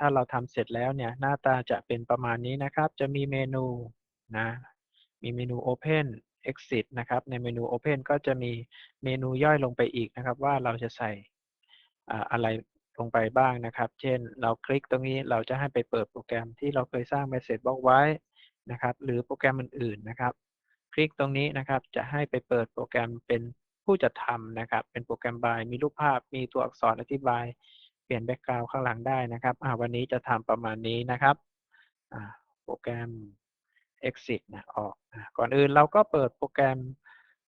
ถ้าเราทำเสร็จแล้วเนี่ยหน้าตาจะเป็นประมาณนี้นะครับ จะมีเมนูนะมีเมนู Open Exit นะครับในเมนู Open ก็จะมีเมนูย่อยลงไปอีกนะครับ ว่าเราจะใส่อะไรลงไปบ้างนะครับ เช่นเราคลิกตรงนี้เราจะให้ไปเปิดโปรแกรมที่เราเคยสร้าง Message Box ไว้นะครับ หรือโปรแกรมอื่นๆนะครับ คลิกตรงนี้นะครับจะให้ไปเปิดโปรแกรมเป็นผู้จัดทำนะครับ เป็นโปรแกรมบายมีรูปภาพมีตัวอักษรอธิบาย ปลี่ยนแบ็กกราวด์ข้างหลังได้นะครับวันนี้จะทำประมาณนี้นะครับโปรแกรม exit นะออกก่อนอื่นเราก็เปิดโปรแกรม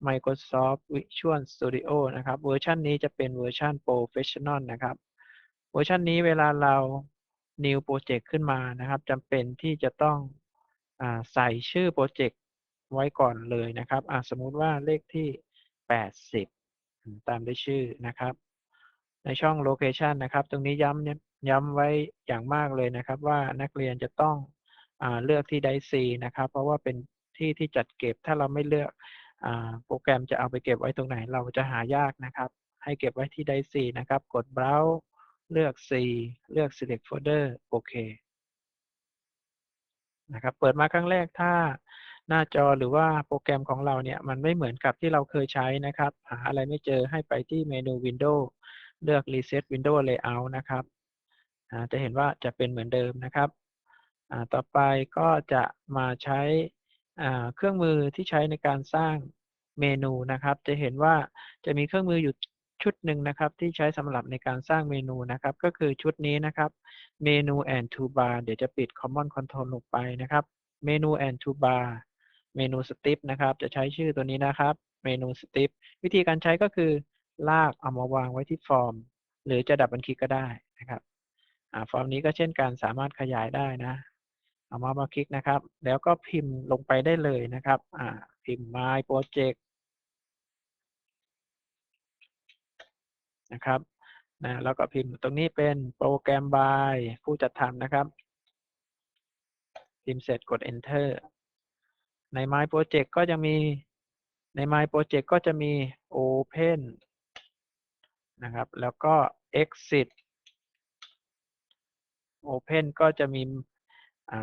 Microsoft Visual Studio นะครับ เวอร์ชันนี้จะเป็นเวอร์ชัน Professional นะครับ เวอร์ชันนี้เวลาเรา new project ขึ้นมานะครับจำเป็นที่จะต้องอใส่ชื่อโปรเจกต์ไว้ก่อนเลยนะครับสมมุติว่าเลขที่ 80 ตามด้วยชื่อนะครับ ในช่อง location นะครับ ตรงนี้ย้ำย้ำไว้อย่างมากเลยนะครับ ว่านักเรียนจะต้องอเลือกที่ Drive C นะครับ เพราะว่าเป็นที่ที่จัดเก็บถ้าเราไม่เลือกอโปรแกรมจะเอาไปเก็บไว้ตรงไหนเราจะหายากนะครับ ให้เก็บไว้ที่ Drive C นะครับ กด browse เลือก C เลือก select folder โอเคนะครับ เปิดมาครั้งแรกถ้าหน้าจอหรือว่าโปรแกรมของเราเนี่ย มันไม่เหมือนกับที่เราเคยใช้นะครับ หาอะไรไม่เจอให้ไปที่เมนู Windows เลือก Reset Window Layout นะครับจะเห็นว่าจะเป็นเหมือนเดิมนะครับ ต่อไปก็จะมาใช้เครื่องมือที่ใช้ในการสร้างเมนูนะครับ จะเห็นว่าจะมีเครื่องมืออยู่ชุดหนึ่งนะครับ ที่ใช้สำหรับในการสร้างเมนูนะครับ ก็คือชุดนี้นะครับเมนู and toolbar เดี๋ยวจะปิด common control ลงไปนะครับเมนู and toolbar เมนู step นะครับ จะใช้ชื่อตัวนี้นะครับ เมนู step วิธีการใช้ก็คือ ลากเอามาวางไว้ที่ฟอร์ม หรือจะดับบันคลิกก็ได้นะครับฟอร์มนี้ก็เช่นกันสามารถขยายได้นะ เอามามาคลิกนะครับ แล้วก็พิมพ์ลงไปได้เลยนะครับพิมพ์ my project นะครับนะแล้วก็พิมพ์ตรงนี้เป็นโปรแกรม by ผู้จัดทำนะครับ พิมพ์เสร็จกด enter ใน my project ก็จะมีใน my project ก็จะมี open นะครับ แล้วก็ exit open ก็จะมี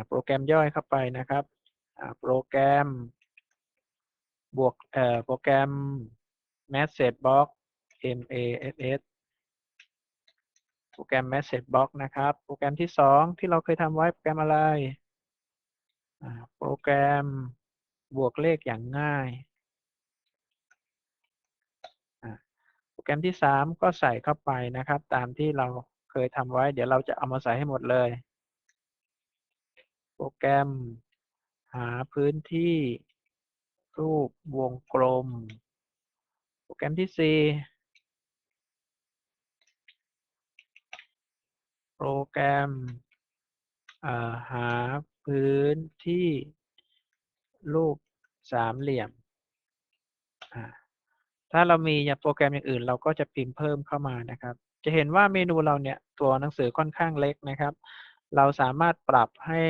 โปรแกรมย่อยเข้าไปนะครับโปรแกรมบวกโปรแกรม message box MASS โปรแกรม message box นะครับ โปรแกรมที่สองที่เราเคยทำไว้โปรแกรมอะไร โปรแกรมบวกเลขอย่างง่ายโป รแกรมที่สามก็ใส่เข้าไปนะครับ ตามที่เราเคยทำไว้ เดี๋ยวเราจะเอามาใส่ให้หมดเลย โปรแกรม หาพื้นที่ รูปวงกลม โปรแกรมที่สี่โปรแกรมหาพื้นที่รูปสามเหลี่ยม ถ้าเรามีโปรแกรมอย่างอื่น เราก็จะพิมพ์เพิ่มเข้ามานะครับ จะเห็นว่าเมนูเราเนี่ยตัวหนังสือค่อนข้างเล็กนะครับ เราสามารถปรับให้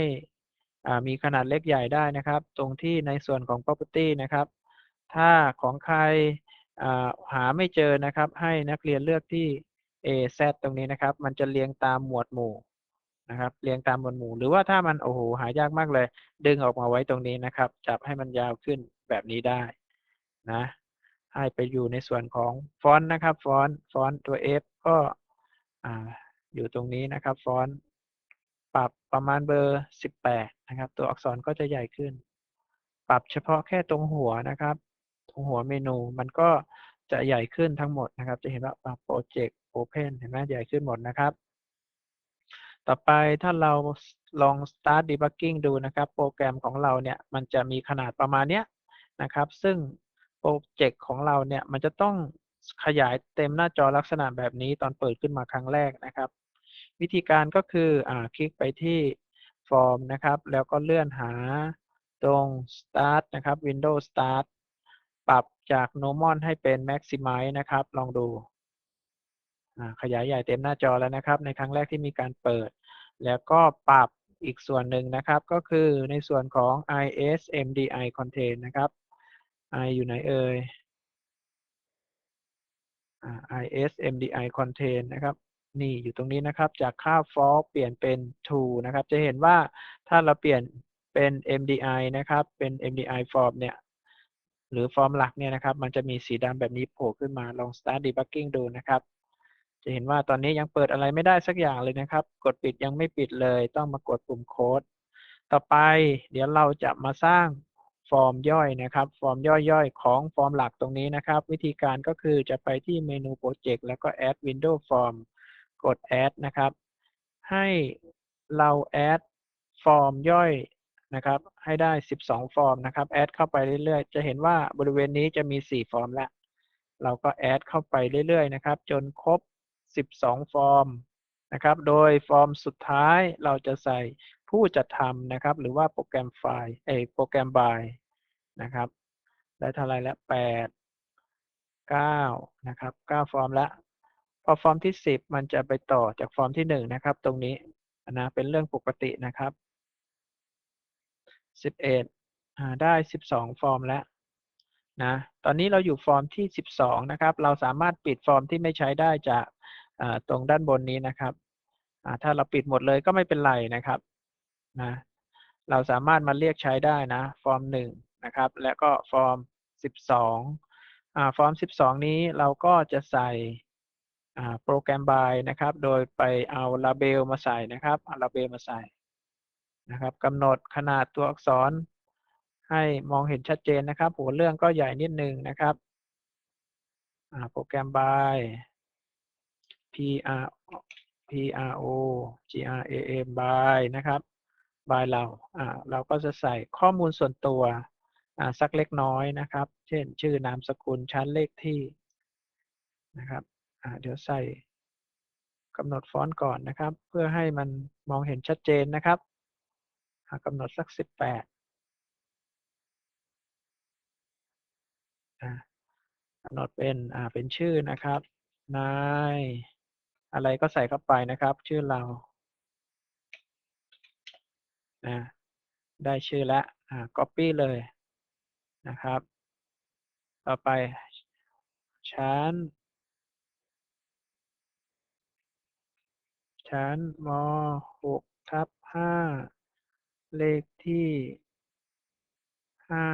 มีขนาดเล็กใหญ่ได้นะครับ ตรงที่ในส่วนของ property นะครับ ถ้าของใครหาไม่เจอนะครับ ให้นักเรียนเลือกที่ A Z ตรงนี้นะครับ มันจะเรียงตามหมวดหมู่นะครับ เรียงตามหมวดหมู่ หรือว่าถ้ามันโอ้โหหายากมากเลย ดึงออกมาไว้ตรงนี้นะครับ จับให้มันยาวขึ้นแบบนี้ได้นะ ให้ไปอยู่ในส่วนของฟอนต์นะครับฟอนต์ฟอนต์ตัว F ก็อยู่ตรงนี้นะครับฟอนต์ปรับประมาณเบอร์ 18 นะครับ ตัวอักษรก็จะใหญ่ขึ้น ปรับเฉพาะแค่ตรงหัวนะครับ ตรงหัวเมนูมันก็จะใหญ่ขึ้นทั้งหมดนะครับ จะเห็นว่าปรับโปรเจกต์ Open เห็นไหมใหญ่ขึ้นหมดนะครับ ต่อไปถ้าเราลอง start debugging ดูนะครับ โปรแกรมของเราเนี่ย มันจะมีขนาดประมาณเนี้ยนะครับ ซึ่ง โปรเจกต์ของเราเนี่ยมันจะต้องขยายเต็มหน้าจอลักษณะแบบนี้ตอนเปิดขึ้นมาครั้งแรกนะครับ วิธีการก็คืออ่าคลิกไปที่ฟอร์มนะครับ แล้วก็เลื่อนหาตรง start นะครับ Windows Start ปรับจาก normal ให้เป็น maximize นะครับ ลองดู ขยายใหญ่เต็มหน้าจอแล้วนะครับ ในครั้งแรกที่มีการเปิด แล้วก็ปรับอีกส่วนหนึ่งนะครับ ก็คือในส่วนของ ISMDI contain นะครับ I อยู่ไหนเอ่ย ISMDI contain นะครับ นี่อยู่ตรงนี้นะครับ จากค่า for เปลี่ยนเป็น to นะครับ จะเห็นว่าถ้าเราเปลี่ยนเป็น MDI นะครับ เป็น MDI form เนี่ย หรือฟอร์มหลักเนี่ยนะครับ มันจะมีสีดำแบบนี้โผล่ขึ้นมา ลอง start debugging ดูนะครับ จะเห็นว่าตอนนี้ยังเปิดอะไรไม่ได้สักอย่างเลยนะครับ กดปิดยังไม่ปิดเลย ต้องมากดปุ่มโค้ด ต่อไป เดี๋ยวเราจะมาสร้าง ฟอร์มย่อยนะครับ ฟอร์มย่อยๆ ของฟอร์มหลักตรงนี้นะครับ วิธีการก็คือจะไปที่เมนูโปรเจกต์แล้วก็ add window form กด add นะครับ ให้เรา add ฟอร์มย่อยนะครับ ให้ได้ 12 ฟอร์มนะครับ แอดเข้าไปเรื่อยๆ จะเห็นว่าบริเวณนี้จะมี 4 ฟอร์มแล้ว เราก็แอดเข้าไปเรื่อยๆ นะครับ จนครบ 12 ฟอร์มนะครับ โดยฟอร์มสุดท้ายเราจะใส่ผู้จัดทำนะครับ หรือว่าโปรแกรมไฟล์เอโปรแกรมบาย นะครับ ได้เท่าไรแล้ว8 9นะครับ9ฟอร์มแล้วพอฟอร์มที่10มันจะไปต่อจากฟอร์มที่1นะครับ ตรงนี้นะเป็นเรื่องปกตินะครับสิบเอ็ดได้สิบสองฟอร์มแล้วนะตอนนี้เราอยู่ฟอร์มที่สิบสองนะครับ เราสามารถปิดฟอร์มที่ไม่ใช้ได้จากตรงด้านบนนี้นะครับ ถ้าเราปิดหมดเลยก็ไม่เป็นไรนะครับนะเราสามารถมาเรียกใช้ได้นะ ฟอร์มห นะครับ และก็ฟอร์มสิบสองฟอร์มสิบสองนี้เราก็จะใส่โปรแกรมบายนะครับ โดยไปเอาลาเบลมาใส่นะครับเอาลาเบลมาใส่นะครับกำหนดขนาดตัวอักษรให้มองเห็นชัดเจนนะครับหัวเรื่องก็ใหญ่นิดนึงนะครับโปรแกรม by p r p r o g r a m by นะครับ by เราอ่าเราก็จะใส่ข้อมูลส่วนตัว สักเล็กน้อยนะครับ เช่น ชื่อนามสกุลชั้นเลขที่นะครับเดี๋ยวใส่กำหนดฟอนต์ก่อนนะครับ เพื่อให้มันมองเห็นชัดเจนนะครับกำหนดสักสิบแปดกำหนดเป็นเป็นชื่อนะครับนายอะไรก็ใส่เข้าไปนะครับ ชื่อเรานะได้ชื่อแล้วอ่า copy เลย นะครับ ต่อไปชั้น ชั้นม .6 ทับ5เลขที่ห้า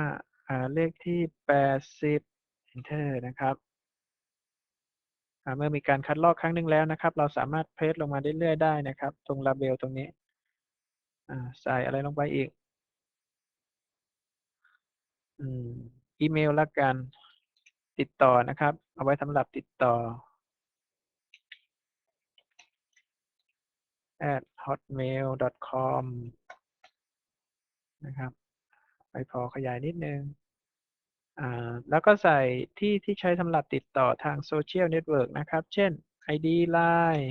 อ่าเลขที่แปดสิบ enter นะครับเมื่อมีการคัดลอกครั้งหนึ่งแล้วนะครับ เราสามารถเพจลงมาเรื่อยๆได้นะครับ ตรงลาเบลตรงนี้ใส่อะไรลงไปอีก อีเมลละกัน ติดต่อนะครับ เอาไว้สำหรับติดต่อ at hotmail.com นะครับ ไปพอขยายนิดนึง อ่า แล้วก็ใส่ที่ที่ใช้สำหรับติดต่อทางโซเชียลเน็ตเวิร์กนะครับ เช่น ID Line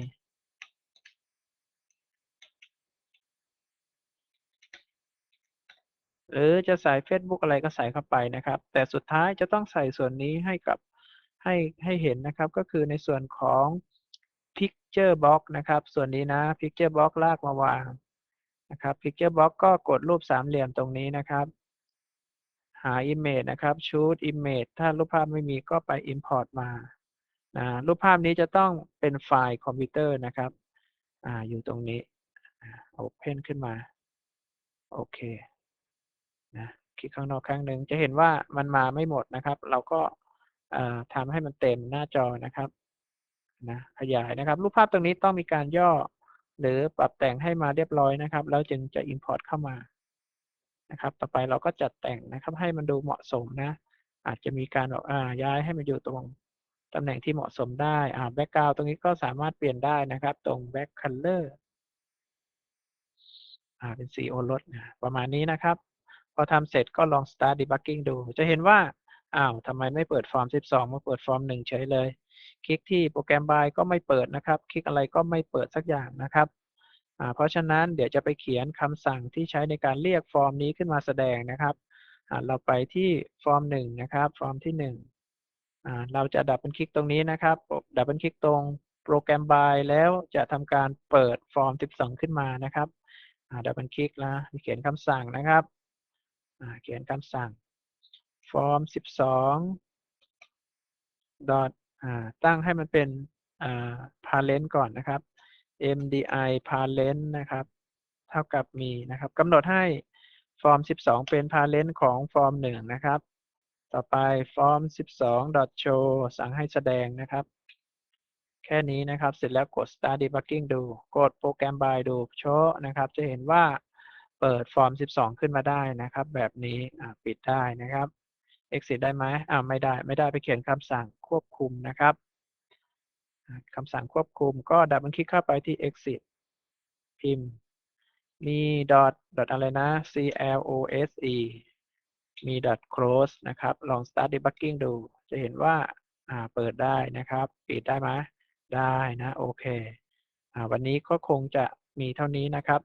หรือจะใส่ Facebook อะไรก็ใส่เข้าไปนะครับ แต่สุดท้ายจะต้องใส่ส่วนนี้ให้กับให้ให้เห็นนะครับ ก็คือในส่วนของ Picture Box นะครับ ส่วนนี้นะ Picture Box ลากมาวางนะครับ Picture Box ก็กดรูปสามเหลี่ยมตรงนี้นะครับ หา Image นะครับ Choose Image ถ้ารูปภาพไม่มีก็ไป Import มานะรูปภาพนี้จะต้องเป็นไฟล์คอมพิวเตอร์นะครับอ่าอยู่ตรงนี้ Open ขึ้นมา โอเค นะคลิกข้างนอกครั้งหนึ่งจะเห็นว่ามันมาไม่หมดนะครับ เราก็ทำให้มันเต็มหน้าจอนะครับนะขยายนะครับ รูปภาพตรงนี้ต้องมีการย่อ หรือปรับแต่งให้มาเรียบร้อยนะครับ แล้วจึงจะ import เข้ามานะครับ ต่อไปเราก็จัดแต่งนะครับ ให้มันดูเหมาะสมนะ อาจจะมีการบอกอ่าย้ายให้มันอยู่ตรงตำแหน่งที่เหมาะสมได้อ่า background ตรงนี้ก็สามารถเปลี่ยนได้นะครับ ตรง back color อ่าเป็นสีโอรสนะประมาณนี้นะครับ พอทำเสร็จก็ลอง start debugging ดู จะเห็นว่า อ้าวทำไมไม่เปิดฟอร์ม 12 มาเปิดฟอร์ม 1 เฉยเลย คลิกที่โปรแกรมบายก็ไม่เปิดนะครับ คลิกอะไรก็ไม่เปิดสักอย่างนะครับเพราะฉะนั้นเดี๋ยวจะไปเขียนคำสั่งที่ใช้ในการเรียกฟอร์มนี้ขึ้นมาแสดงนะครับเราไปที่ฟอร์มหนึ่งนะครับ ฟอร์มที่หนึ่งเราจะดับเบิลคลิกตรงนี้นะครับ ดับเบิลคลิกตรงโปรแกรมบายแล้วจะทำการเปิดฟอร์ม 12 ขึ้นมานะครับดับเบิลคลิกแล้วเขียนคำสั่งนะครับ เขียนคำสั่งฟอร์ม12 dot ตั้งให้มันเป็นอ่า parent ก่อนนะครับ mdi parent นะครับ เท่ากับมีนะครับกำหนดให้ฟอร์ม12 เป็น parent ของฟอร์ม1นะครับ ต่อไปฟอร์ม12 show สั่งให้แสดงนะครับ แค่นี้นะครับ เสร็จแล้วกด start debugging ดู กดโปรแกรม by ดู show นะครับ จะเห็นว่า เปิดฟอร์ม 12 ขึ้นมาได้นะครับ แบบนี้ปิดได้นะครับ exit ได้ไหมอ่าไม่ได้ไม่ได้ไปเขียนคำสั่งควบคุมนะครับคำสั่งควบคุมก็ดับเบิลคลิกเข้าไปที่ exit พิมพ์ มี dot dot อะไรนะ close มี dot close นะครับ ลอง start debugging ดู จะเห็นว่าอ่าเปิดได้นะครับ ปิดได้ไหมได้นะ โอเคอ่าวันนี้ก็คงจะ มีเท่านี้นะครับ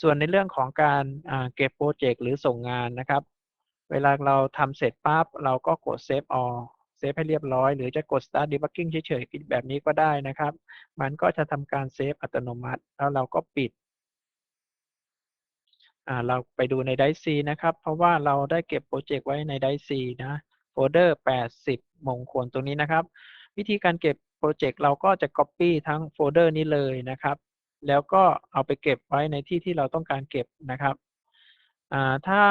ส่วนในเรื่องของการเก็บโปรเจกต์หรือส่งงานนะครับ เวลาเราทำเสร็จปั๊บเราก็กด save all เซฟให้เรียบร้อย หรือจะกด start debugging เฉยๆแบบนี้ก็ได้นะครับ มันก็จะทำการเซฟอัตโนมัติ แล้วเราก็ปิดเราไปดูใน Drive C นะครับ เพราะว่าเราได้เก็บโปรเจกต์ไว้ใน Drive C นะโฟลเดอร์ 80 มงคลตรงนี้นะครับ วิธีการเก็บโปรเจกต์เราก็จะ Copy ทั้งโฟลเดอร์นี้เลยนะครับ แล้วก็เอาไปเก็บไว้ในที่ที่เราต้องการเก็บนะครับถ้า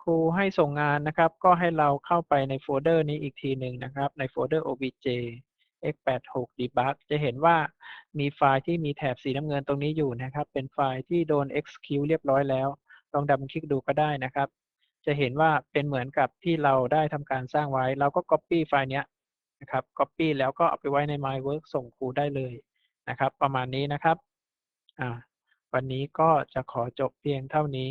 ครูให้ส่งงานนะครับ ก็ให้เราเข้าไปในโฟลเดอร์นี้อีกทีหนึ่งนะครับ ในโฟลเดอร์ obj x86 debug จะเห็นว่ามีไฟล์ที่มีแถบสีน้ำเงินตรงนี้อยู่นะครับ เป็นไฟล์ที่โดน execute เรียบร้อยแล้ว ลองดับคลิกดูก็ได้นะครับ จะเห็นว่าเป็นเหมือนกับที่เราได้ทำการสร้างไว้ เราก็ copy ไฟล์นี้นะครับ copy แล้วก็เอาไปไว้ใน my work ส่งครูได้เลยนะครับ ประมาณนี้นะครับ วันนี้ก็จะขอจบเพียงเท่านี้